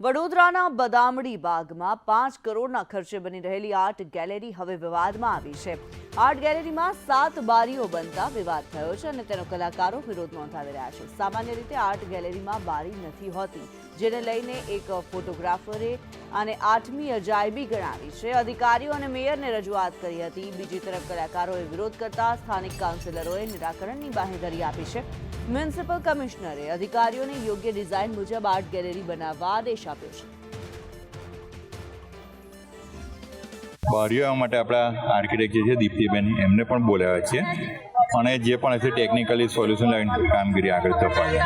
વડોદરાના બદામડી બાગમાં પાંચ કરોડના ખર્ચે બની રહેલી આર્ટ ગેલેરી હવે વિવાદમાં આવી છે. આર્ટ ગેલેરીમાં સાત બારીઓ બનતા વિવાદ થયો છે અને તેનો કલાકારો વિરોધ નોંધાવી રહ્યા છે. સામાન્ય રીતે આર્ટ ગેલેરીમાં બારી નથી હોતી, જેને લઈને એક ફોટોગ્રાફરે આને આઠમી અજાયબી ગણાવી છે. અધિકારીઓ અને મેયરને રજૂઆત કરી હતી. બીજી તરફ કલાકારોએ વિરોધ કરતા સ્થાનિક કાઉન્સિલરોએ નિરાકરણની બાંહેધરી આપી છે. મ્યુનિસિપલ કમિશનરે અધિકારીઓને યોગ્ય ડિઝાઇન મુજબ આર્ટ ગેલેરી બનાવવા આદેશ આપ્યો છે. બારીઓ માટે આપણા આર્કિટેક્ટ છે દીપ્તિબેન. એમને પણ બોલાવ્યા છે. અને જે પણ હશે ટેકનિકલી સોલ્યુશન લાવીને કામગીરી આગળ ધપાવી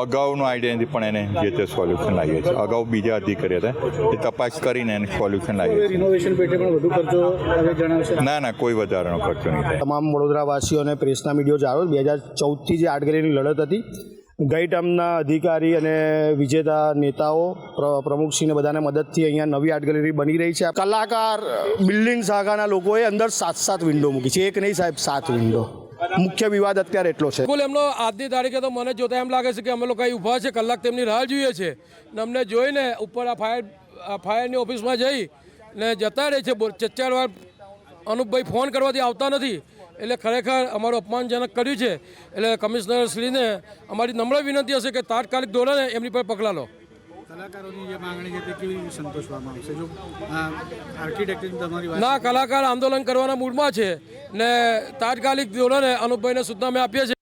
અગાઉનું આઈડિયાથી પણ એને જે તે સોલ્યુશન લાવીએ છીએ. અગાઉ બીજા અધિકારી હતા એ તપાસ કરીને એને સોલ્યુશન લાવીએ છીએ. રિનોવેશન પેટે પણ વધુ ખર્ચો હવે જણાવશે ના ના કોઈ વધારાનો ખર્ચો નહીં થાય. તમામ વડોદરાવાસીઓને પ્રેસના મીડિયો જાણો બે હજાર ચૌદથી જે આડગરીની લડત હતી ગઈ ટર્મના અધિકારી અને વિજેતા નેતાઓ પ્ર- પ્રમુખશ્રીને બધાને મદદથી અહીંયા નવી આર્ટ ગેલેરી બની રહી છે. કલાકાર બિલ્ડિંગ શાખાના લોકોએ અંદર સાત સાત વિન્ડો મૂકી છે. એક નહીં સાહેબ સાત વિન્ડો મુખ્ય વિવાદ અત્યારે એટલો છે. બિલકુલ એમનો આજની તારીખે તો મને જોતા એમ લાગે છે કે અમે લોકો અહીં ઊભા છે કલાક તેમની રાહ જોઈએ છે. ને અમને જોઈને ઉપર આ ફાયર ફાયરની ઓફિસમાં જઈ ને જતા રહે છે. બોલ- ચાર વાર અનુપભાઈ ફોન કરવાથી આવતા નથી. એટલે ખરેખર અમારું અપમાનજનક કર્યું છે. એટલે કમિશનર શ્રીને અમારી નમ્ર વિનંતી હશે કે તાત્કાલિક ધોરણે એમની પર પગલાં લો. કલાકારોની જે માંગણી છે તે કેવી સંતોષવામાં આવશે? જો આર્કિટેક્ટની તમારી વાત ના કલાકાર આંદોલન કરવાના મૂડમાં છે. ને તાત્કાલિક ધોરણે અનુપભાઈને સૂચના અમે આપીએ છીએ.